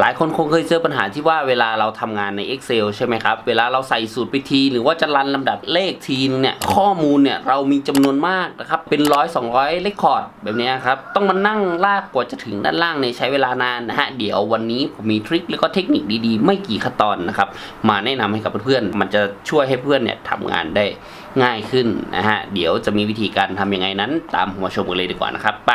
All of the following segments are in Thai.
หลายคนคงเคยเจอปัญหาที่ว่าเวลาเราทำงานใน Excel ใช่ไหมครับ เวลาเราใส่สูตรไปที หรือว่าจะรันลำดับเลขทีนึงเนี่ย ข้อมูลเนี่ยเรามีจำนวนมากนะครับ เป็นร้อยสองร้อยเลขคอร์ดแบบนี้ครับ ต้องมานั่งลากกว่าจะถึงด้านล่างเนี่ยใช้เวลานานนะฮะ เดี๋ยววันนี้ผมมีทริคแล้วก็เทคนิคดีๆ ไม่กี่ขั้นตอนนะครับ มาแนะนำให้กับเพื่อนๆ มันจะช่วยให้เพื่อนเนี่ยทำงานได้ง่ายขึ้นนะฮะ เดี๋ยวจะมีวิธีการทำยังไงนั้น ตามผมมาชมกันเลยดีกว่านะครับไป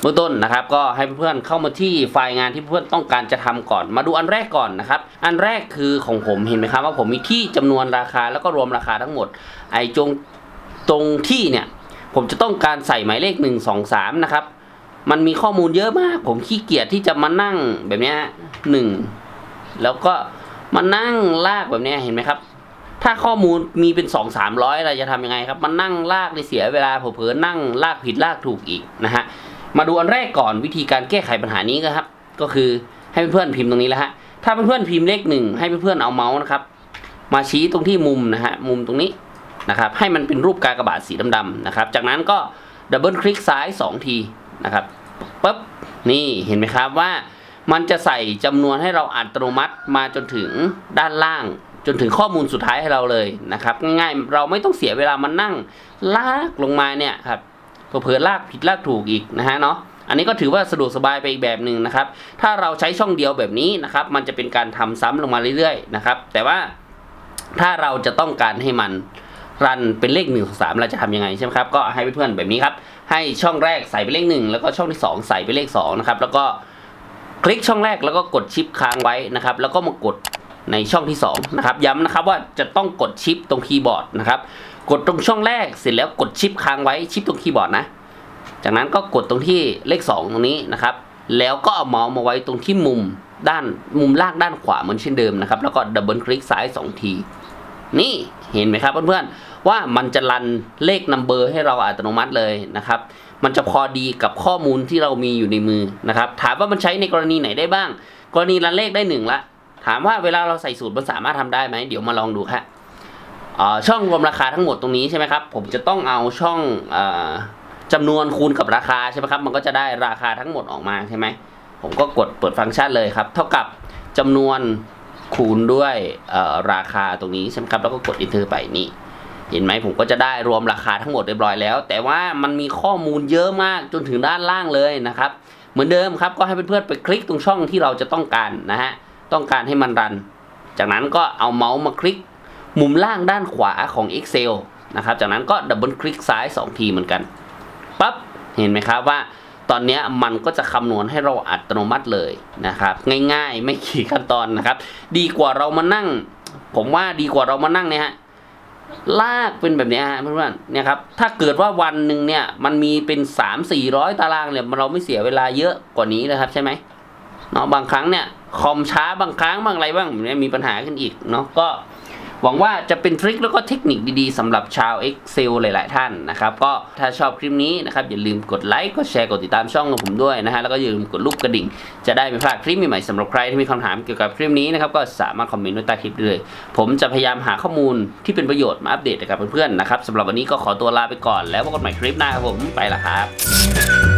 เบื้องต้นนะครับก็ให้เพื่อนๆเข้ามาที่ไฟล์งานที่เพื่อนต้องการจะทำก่อน มาดูอันแรกก่อนนะครับ อันแรกคือของผมเห็นไหมครับว่าผมมีที่จำนวนราคาแล้วก็รวมราคาทั้งหมด ไอ้จงตรงที่เนี่ยผมจะต้องการใส่หมายเลข 1 2 3 นะครับ มันมีข้อมูลเยอะมาก ผมขี้เกียจที่จะมานั่งแบบนี้หนึ่งแล้วก็มานั่งลากแบบนี้เห็นไหมครับ ถ้าข้อมูลมีเป็นสองสามร้อยเราจะทำยังไงครับ มันนั่งลากในเสียเวลาเผลอๆนั่งลากผิดลากถูกอีกนะฮะ มาดูอันแรกก่อนวิธีการแก้ไขปัญหานี้นะครับ ก็คือให้เพื่อนๆพิมพ์ตรงนี้แล้วฮะถ้าเพื่อนๆพิมพ์เลขหนึ่งให้เพื่อนๆเอาเมาส์นะครับ มาชี้ตรงที่มุมนะฮะมุมตรงนี้นะครับ ให้มันเป็นรูปกากบาทสีดำๆนะครับ จากนั้นก็ดับเบิลคลิกซ้าย 2 ทีนะครับปุ๊บนี่เห็นไหมครับว่ามันจะใส่จำนวนให้เราอัตโนมัติมาจนถึงด้านล่าง จนถึงข้อมูลสุดท้ายให้เราเลยนะครับ ง่ายๆเราไม่ต้องเสียเวลามานั่งลากลงมาเนี่ยครับ เผลอลากผิดลากถูกอีกนะฮะเนาะอันนี้ก็ถือว่าสะดวกสบายไปอีกแบบหนึ่งนะครับ ถ้าเราใช้ช่องเดียวแบบนี้นะครับ มันจะเป็นการทำซ้ำลงมาเรื่อยๆนะครับ แต่ว่าถ้าเราจะต้องการให้มันรันเป็นเลขหนึ่งสามเราจะทำยังไงใช่ไหมครับ ก็ให้เพื่อนๆแบบนี้ครับ ให้ช่องแรกใส่เป็นเลขหนึ่งแล้วก็ช่องที่สองใส่เป็นเลขสองนะครับ แล้วก็คลิกช่องแรกแล้วก็กดชิปค้างไว้นะครับ แล้วก็มากด ในช่องที่สองนะครับย้ำนะครับว่าจะต้องกดชิปตรงคีย์บอร์ดนะครับ กดตรงช่องแรกเสร็จแล้วกดชิปค้างไว้ชิปตรงคีย์บอร์ดนะ จากนั้นก็กดตรงที่เลข 2 ตรงนี้นะครับ แล้วก็เอาเมาส์มาไว้ตรงที่มุมด้านมุมล่างด้านขวาเหมือนเช่นเดิมนะครับ แล้วก็ดับเบิลคลิกซ้าย 2 ที นี่เห็นไหมครับเพื่อนๆว่ามันจะรันเลขนัมเบอร์ให้เราอัตโนมัติเลยนะครับ มันจะพอดีกับข้อมูลที่เรามีอยู่ในมือนะครับ ถามว่ามันใช้ในกรณีไหนได้บ้าง กรณีรันเลขได้หนึ่งละ ถามว่าเวลาเราใส่สูตรมันสามารถทำได้ไหมเดี๋ยวมาลองดูครับช่องรวมราคาทั้งหมดตรงนี้ใช่ไหมครับ ผมจะต้องเอาช่องอาจำนวนคูณกับราคาใช่ไหมครับ มันก็จะได้ราคาทั้งหมดออกมาใช่ไหมผมก็กดเปิดฟังก์ชันเลยครับ เท่ากับจำนวนคูณด้วยราคาตรงนี้ใช่ไหมครับ แล้วก็กด enter ไปนี่เห็นไหมผมก็จะได้รวมราคาทั้งหมดเรียบร้อยแล้ว แต่ว่ามันมีข้อมูลเยอะมากจนถึงด้านล่างเลยนะครับ เหมือนเดิมครับก็ให้เพื่อนๆไปคลิกตรงช่องที่เราจะต้องการนะฮะ ต้องการให้มันรัน จากนั้นก็เอาเมาส์มาคลิก มุมล่างด้านขวาของ Excel นะครับ จากนั้นก็ดับเบิลคลิกซ้าย 2 ทีเหมือนกันปั๊บเห็นไหมครับว่าตอนนี้มันก็จะคำนวณให้เราอัตโนมัติเลยนะครับ ง่ายๆไม่ขี่ขั้นตอนนะครับ ดีกว่าเรามานั่ง ผมว่าดีกว่าเรามานั่งเนี่ยฮะลากเป็นแบบนี้ฮะเพื่อนๆเนี่ยครับถ้าเกิดว่าวันหนึ่งเนี่ยมันมีเป็น 3 4 0 0 ตารางเนี่ยเราไม่เสียเวลาเยอะกว่านี้นะครับใช่ไหมเนาะบางครั้งเนี่ย คอมช้าบางครั้งบางอะไรบ้างเนี่ยมีปัญหาขึ้นอีกเนาะก็หวังว่าจะเป็นทริคแล้วก็เทคนิคดีๆสำหรับชาว Excel หลาย ๆ ท่านนะครับ ก็ถ้าชอบคลิปนี้นะครับ อย่าลืมกดไลค์กดแชร์กดติดตามช่องของผมด้วยนะฮะแล้วก็อย่าลืมกดรูปกระดิ่ง จะได้ไม่พลาดคลิปใหม่ๆสำหรับใครที่มีคำถามเกี่ยวกับคลิปนี้นะครับ ก็สามารถคอมเมนต์ไว้ใต้คลิปได้เลย ผมจะพยายามหาข้อมูลที่เป็นประโยชน์มาอัปเดตให้กับเพื่อนๆนะครับสำหรับวันนี้ก็ขอตัวลาไปก่อนแล้วพบกันใหม่คลิปหน้าครับผมไปละครับ